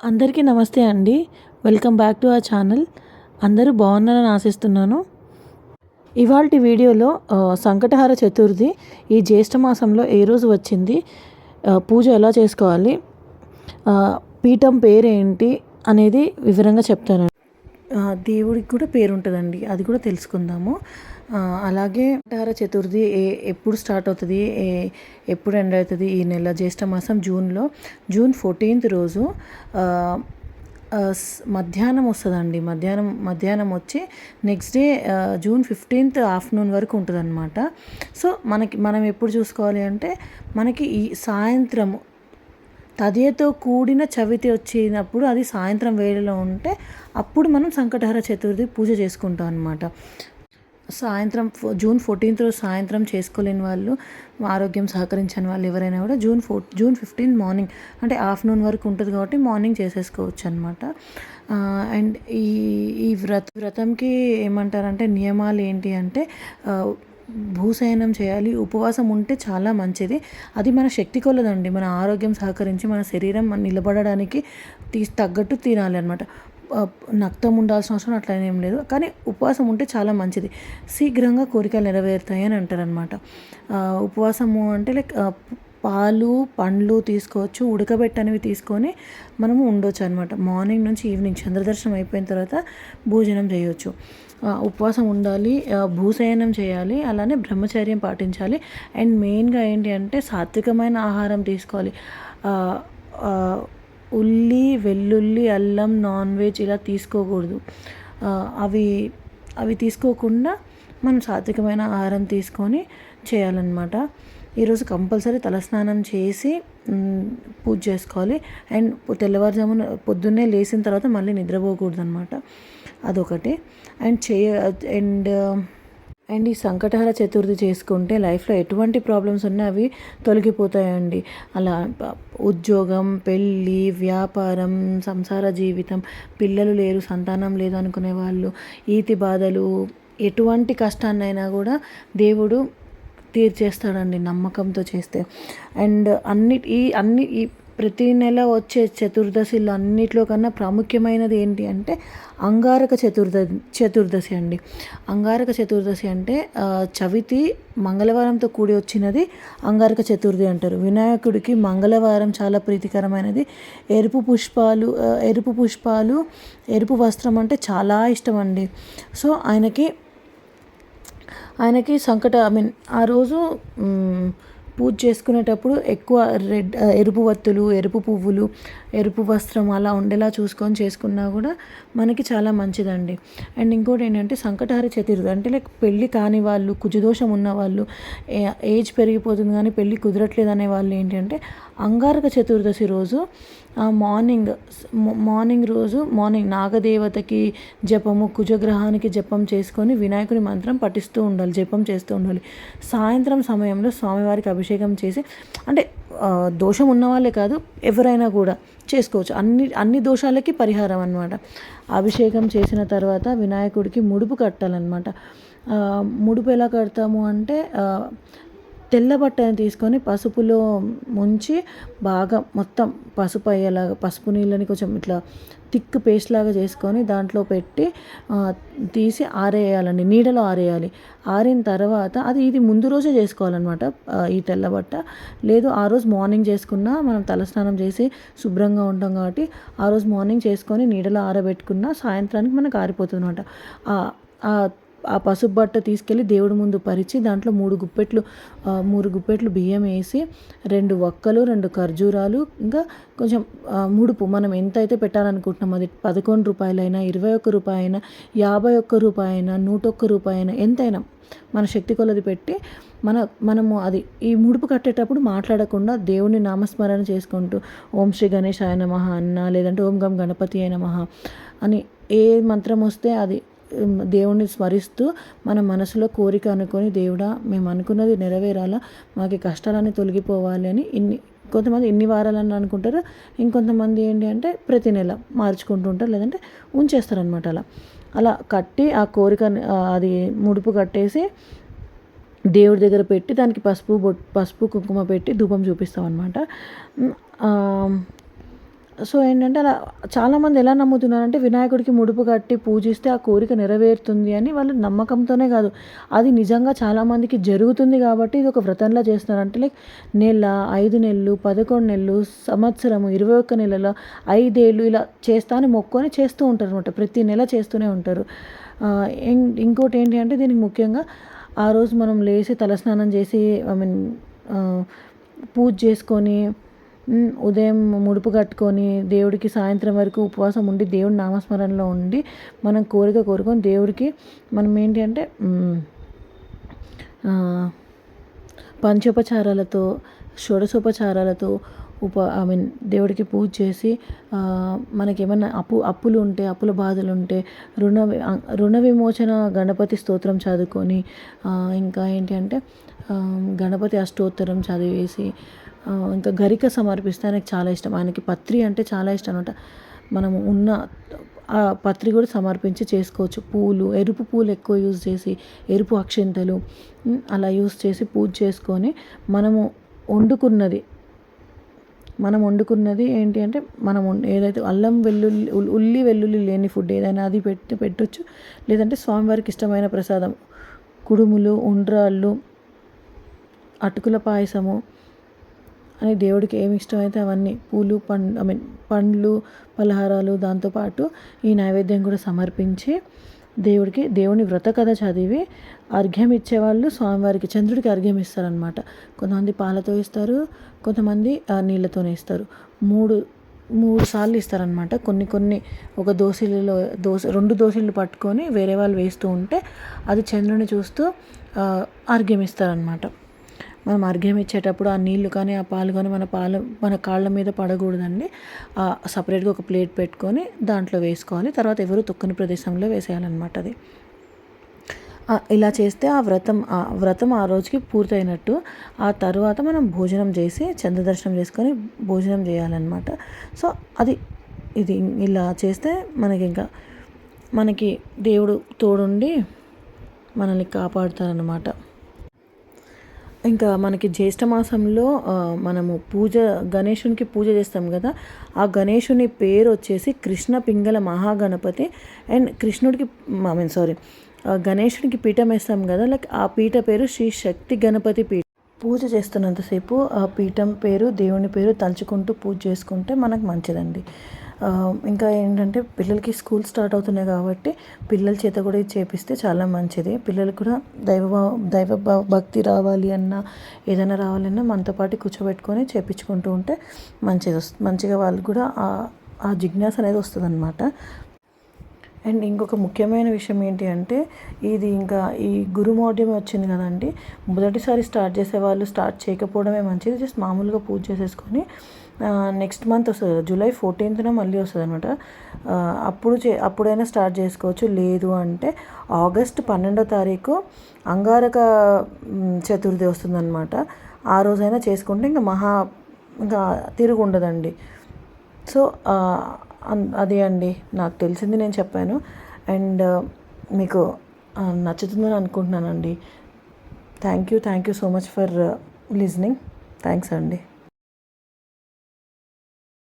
అందరికీ నమస్తే అండి. Welcome back to our channel. అందరూ బాగున్నారని ఆశిస్తున్నాను. ఇవాళ వీడియోలో సంకటహార చతుర్థి ఈ జ్యేష్ఠ మాసంలో ఏ రోజు వచ్చింది? పూజ ఎలా చేసుకోవాలి? పీఠం పేరేంటి అనేది వివరంగా చెప్తాను దేవుడికి కూడా పేరు ఉంటుందండి అది కూడా తెలుసుకుందాము. అలాగే సంకటహార చతుర్థి ఏ ఎప్పుడు స్టార్ట్ అవుతుంది? ఏ ఎప్పుడు ఎండ్ అవుతుంది ఈ నెల? జ్యేష్ఠ మాసం జూన్లో. జూన్ ఫోర్టీన్త్ రోజు మధ్యాహ్నం వస్తుందండి. మధ్యాహ్నం మధ్యాహ్నం వచ్చి next day June fifteenth afternoon వరకు ఉంటుంది అనమాట సో మనకి మనం ఎప్పుడు చూసుకోవాలి అంటే మనకి ఈ సాయంత్రం తదియతో కూడిన చవితి వచ్చినప్పుడు అది సాయంత్రం వేళలో ఉంటే అప్పుడు మనం సంకటహర చతుర్థి పూజ చేసుకుంటాం అనమాట సాయంత్రం జూన్ ఫోర్టీన్త్ రోజు సాయంత్రం చేసుకోలేని వాళ్ళు ఆరోగ్యం సహకరించని వాళ్ళు ఎవరైనా కూడా June four June fifteenth morning అంటే ఆఫ్టర్నూన్ వరకు ఉంటుంది కాబట్టి మార్నింగ్ చేసేసుకోవచ్చు అనమాట అండ్ ఈ ఈ వ్రత వ్రతంకి ఏమంటారంటే నియమాలు ఏంటి అంటే భూశయనం చేయాలి ఉపవాసం ఉంటే చాలా మంచిది. అది మన శక్తి కొలదండి మన ఆరోగ్యం సహకరించి మన శరీరం నిలబడడానికి తీ తగ్గట్టు తినాలి అనమాట నక్తం ఉండాల్సిన అవసరం అట్లా ఏం లేదు. కానీ ఉపవాసం ఉంటే చాలా మంచిది. శీఘ్రంగా కోరికలు నెరవేరుతాయి అని అంటారనమాట ఉపవాసము అంటే లైక్ పాలు పండ్లు తీసుకోవచ్చు ఉడకబెట్టనివి తీసుకొని మనము ఉండొచ్చు అనమాట మార్నింగ్ నుంచి ఈవినింగ్ చంద్రదర్శనం అయిపోయిన తర్వాత భోజనం చేయొచ్చు. ఉపవాసం ఉండాలి భూశయనం చేయాలి అలానే బ్రహ్మచర్యం పాటించాలి. అండ్ మెయిన్గా ఏంటి అంటే సాత్వికమైన ఆహారం తీసుకోవాలి. ఉల్లి వెల్లుల్లి అల్లం నాన్ వెజ్ ఇలా తీసుకోకూడదు. అవి అవి తీసుకోకుండా మనం సాత్వికమైన ఆహారం తీసుకొని చేయాలన్నమాట. ఈరోజు కంపల్సరీ తలస్నానం చేసి పూజ చేసుకోవాలి. అండ్ తెల్లవారుజామున పొద్దున్నే లేచిన తర్వాత మళ్ళీ నిద్రపోకూడదు అనమాట అదొకటి. అండ్ చేయ అండ్ అండ్ ఈ సంకటహర చతుర్థి చేసుకుంటే లైఫ్లో ఎటువంటి ప్రాబ్లమ్స్ ఉన్నా అవి తొలగిపోతాయండి. అలా ఉద్యోగం పెళ్ళి వ్యాపారం సంసార జీవితం పిల్లలు లేరు సంతానం లేదు అనుకునే వాళ్ళు ఈతి బాధలు ఎటువంటి కష్టాన్నైనా కూడా దేవుడు తీర్చేస్తాడండి నమ్మకంతో చేస్తే. అండ్ అన్ని ఈ అన్ని ఈ ప్రతి నెల వచ్చే చతుర్దశిలో అన్నిట్లో కన్నా ప్రాముఖ్యమైనది ఏంటి అంటే అంగారక చతుర్ద చతుర్దశి అండి. అంగారక చతుర్దశి అంటే చవితి మంగళవారంతో కూడి వచ్చినది అంగారక చతుర్థి అంటారు. వినాయకుడికి మంగళవారం చాలా ప్రీతికరమైనది. ఎరుపు పుష్పాలు ఎరుపు పుష్పాలు ఎరుపు వస్త్రం అంటే చాలా ఇష్టం అండి. సో ఆయనకి ఆయనకి సంకట ఐ మీన్ ఆ రోజు పూజ చేసుకునేటప్పుడు ఎక్కువ రెడ్ ఎరుపు వత్తులు ఎరుపు పువ్వులు ఎరుపు వస్త్రం అలా ఉండేలా చూసుకొని చేసుకున్నా కూడా మనకి చాలా మంచిదండి. అండ్ ఇంకోటి ఏంటంటే సంకటహార చతుర్థి అంటే లైక్ పెళ్ళి కాని వాళ్ళు కుజదోషం ఉన్న వాళ్ళు ఏ- ఏజ్ పెరిగిపోతుంది కానీ పెళ్ళి కుదరట్లేదు అనే వాళ్ళు ఏంటంటే అంగారక చతుర్దశి రోజు మార్నింగ్ మార్నింగ్ రోజు మార్నింగ్ నాగదేవతకి జపము కుజగ్రహానికి జపం చేసుకొని వినాయకుని మంత్రం పఠిస్తూ ఉండాలి జపం చేస్తూ ఉండాలి. సాయంత్రం సమయంలో స్వామివారికి అభిషేకం చేసి అంటే దోషం ఉన్నవాళ్ళే కాదు ఎవరైనా కూడా చేసుకోవచ్చు. అన్ని అన్ని దోషాలకి పరిహారం అనమాట అభిషేకం చేసిన తర్వాత వినాయకుడికి ముడుపు కట్టాలన్నమాట. ముడుపు ఎలా కడతాము అంటే తెల్ల బట్టని తీసుకొని పసుపులో ముంచి బాగా మొత్తం పసుపు అయ్యేలాగా పసుపు నీళ్ళని కొంచెం ఇట్లా థిక్ పేస్ట్ లాగా చేసుకొని దాంట్లో పెట్టి తీసి ఆరేయాలండి నీడలో ఆరేయాలి. ఆరిన తర్వాత అది ఇది ముందు రోజే చేసుకోవాలన్నమాట ఈ తెల్లబట్ట లేదు ఆ రోజు మార్నింగ్ చేసుకున్నా మనం తలస్నానం చేసి శుభ్రంగా ఉంటాం కాబట్టి ఆ రోజు మార్నింగ్ చేసుకొని నీడలో ఆరబెట్టుకున్నా సాయంత్రానికి మనకు ఆరిపోతుంది అనమాట ఆ పసుపు బట్ట తీసుకెళ్ళి దేవుడి ముందు పరిచి దాంట్లో మూడు గుప్పెట్లు మూడు గుప్పెట్లు బియ్యం వేసి రెండు వక్కలు రెండు ఖర్జూరాలు ఇంకా కొంచెం ముడుపు. మనం ఎంత అయితే పెట్టాలనుకుంటున్నాం అది పదకొండు రూపాయలైనా ఇరవై ఒక్క రూపాయి అయినా యాభై ఒక్క రూపాయి అయినా నూట ఒక్క రూపాయి అయినా ఎంతైనా మన శక్తి కొలది పెట్టి మన మనము అది ఈ ముడుపు కట్టేటప్పుడు మాట్లాడకుండా దేవుని నామస్మరణ చేసుకుంటూ ఓం శ్రీ గణేష్ ఆయన మహా అన్న లేదంటే ఓం గం గణపతి అయిన మహా అని ఏ మంత్రం వస్తే అది దేవుణ్ణి స్మరిస్తూ మన మనసులో కోరిక అనుకొని దేవుడా మేము అనుకున్నది నెరవేరాలా? మాకు కష్టాలన్నీ తొలగిపోవాలి అని ఇన్ని కొంతమంది ఇన్ని వారాలని అనుకుంటారు. ఇంకొంతమంది ఏంటి అంటే ప్రతి నెల మార్చుకుంటూ ఉంటారు లేదంటే ఉంచేస్తారు అనమాట అలా. అలా కట్టి ఆ కోరిక అది ముడుపు కట్టేసి దేవుడి దగ్గర పెట్టి దానికి పసుపు బొట్ పసుపు కుంకుమ పెట్టి ధూపం చూపిస్తాం అనమాట సో ఏంటంటే అలా చాలామంది ఎలా నమ్ముతున్నారంటే వినాయకుడికి ముడుపు కట్టి పూజిస్తే ఆ కోరిక నెరవేరుతుంది అని వాళ్ళు నమ్మకంతోనే కాదు. అది నిజంగా చాలామందికి జరుగుతుంది కాబట్టి ఇది ఒక వ్రతంలా చేస్తున్నారు అంటే లైక్ నెల ఐదు నెలలు పదకొండు నెలలు సంవత్సరము ఇరవై ఒక్క నెలలో ఐదేళ్ళు ఇలా చేస్తా అని మొక్కుని చేస్తూ ఉంటారు అనమాట ప్రతి నెల చేస్తూనే ఉంటారు. ఇంకోటి ఏంటి అంటే దీనికి ముఖ్యంగా ఆ రోజు మనం లేచి తలస్నానం చేసి ఐ మీన్ పూజ చేసుకొని ఉదయం ముడుపు కట్టుకొని దేవుడికి సాయంత్రం వరకు ఉపవాసం ఉండి దేవుడి నామస్మరణలో ఉండి మనం కోరిక కోరుకొని దేవుడికి మనం ఏంటి అంటే పంచోపచారాలతో షోడశోపచారాలతో ఉప ఐ మీన్ దేవుడికి పూజ చేసి మనకి ఏమైనా అప్పు అప్పులు ఉంటే అప్పుల బాధలు ఉంటే రుణ రుణ విమోచన గణపతి స్తోత్రం చదువుకొని ఇంకా ఏంటి అంటే గణపతి అష్టోత్తరం చదివేసి ఇంకా గరిక సమర్పిస్తే ఆయనకి చాలా ఇష్టం. ఆయనకి పత్రి అంటే చాలా ఇష్టం అనమాట మనము ఉన్న ఆ పత్రి కూడా సమర్పించి చేసుకోవచ్చు. పూలు ఎరుపు పూలు ఎక్కువ యూజ్ చేసి ఎరుపు అక్షింతలు అలా యూజ్ చేసి పూజ చేసుకొని మనము వండుకున్నది. మనం వండుకున్నది ఏంటి అంటే మనం ఏదైతే అల్లం వెల్లుల్లి ఉల్లి వెల్లుల్లి లేని ఫుడ్ ఏదైనా అది పెట్టి పెట్టచ్చు. లేదంటే స్వామివారికి ఇష్టమైన ప్రసాదం. కుడుములు ఉండ్రాళ్ళు అటుకుల పాయసము అని దేవుడికి ఏమి ఇష్టమైతే అవన్నీ పూలు పండ్లు ఐ మీన్ పండ్లు పలహారాలు దాంతోపాటు ఈ నైవేద్యం కూడా సమర్పించి దేవుడికి దేవుని వ్రత కథ చదివి అర్ఘ్యం ఇచ్చేవాళ్ళు స్వామివారికి చంద్రుడికి అర్ఘ్యం ఇస్తారనమాట కొంతమంది పాలతో ఇస్తారు కొంతమంది నీళ్ళతోనే ఇస్తారు. మూడు మూడు సార్లు ఇస్తారనమాట కొన్ని కొన్ని ఒక దోశలలో దోశ రెండు దోశలు పట్టుకొని వేరే వాళ్ళు వేస్తూ ఉంటే అది చంద్రుని చూస్తూ అర్ఘ్యం ఇస్తారనమాట మనం అర్ఘ్యం ఇచ్చేటప్పుడు ఆ నీళ్ళు కానీ ఆ పాలు కానీ మన పాలు మన కాళ్ళ మీద పడకూడదండి. సపరేట్గా ఒక ప్లేట్ పెట్టుకొని దాంట్లో వేసుకోవాలి. తర్వాత ఎవరు తొక్కని ప్రదేశంలో వేసేయాలన్నమాట అది. ఇలా చేస్తే ఆ వ్రతం ఆ వ్రతం ఆ రోజుకి పూర్తయినట్టు. ఆ తర్వాత మనం భోజనం చేసి చంద్రదర్శనం చేసుకొని భోజనం చేయాలన్నమాట. సో అది ఇది ఇలా చేస్తే మనకి ఇంకా మనకి దేవుడు తోడుండి మనల్ని కాపాడుతారనమాట ఇంకా మనకి జ్యేష్ఠ మాసంలో మనము పూజ గణేషునికి పూజ చేస్తాం కదా ఆ గణేషుని పేరు వచ్చేసి కృష్ణ పింగళ మహాగణపతి. అండ్ కృష్ణుడికి ఐ మీన్ సారీ గణేషునికి పీఠం వేస్తాం కదా లైక్ ఆ పీఠ పేరు శ్రీ శక్తి గణపతి పీఠ. పూజ చేస్తున్నంతసేపు ఆ పీఠం పేరు దేవుని పేరు తలుచుకుంటూ పూజ చేసుకుంటే మనకు మంచిదండి. ఇంకా ఏంటంటే పిల్లలకి స్కూల్ స్టార్ట్ అవుతున్నాయి కాబట్టి పిల్లల చేత కూడా ఇది చేపిస్తే చాలా మంచిది. పిల్లలు కూడా దైవ దైవ భక్తి రావాలి అన్నా ఏదైనా రావాలన్నా మనతో పాటు కూర్చోబెట్టుకొని చేపించుకుంటూ ఉంటే మంచిది వస్తుంది మంచిగా వాళ్ళు కూడా ఆ జిజ్ఞాస అనేది వస్తుంది అనమాట అండ్ ఇంకొక ముఖ్యమైన విషయం ఏంటి అంటే ఇది ఇంకా ఈ గురుమౌఢ్యం వచ్చింది కదండి. మొదటిసారి స్టార్ట్ చేసే వాళ్ళు స్టార్ట్ చేయకపోవడమే మంచిది. జస్ట్ మామూలుగా పూజ చేసేసుకొని నెక్స్ట్ మంత్ వస్తుంది జూలై ఫోర్టీన్త్న మళ్ళీ వస్తుంది అనమాట అప్పుడు చే అప్పుడైనా స్టార్ట్ చేసుకోవచ్చు. లేదు అంటే ఆగస్ట్ పన్నెండో తారీఖు అంగారక చతుర్థి వస్తుందన్నమాట. ఆ రోజైనా చేసుకుంటే ఇంకా మహా ఇంకా తిరుగు ఉండదండి సో అదే అండి. నాకు తెలిసింది నేను చెప్పాను. అండ్ uh, మీకు uh, నచ్చుతుందని అనుకుంటున్నానండి. Thank you thank you so much for listening thanks అండి.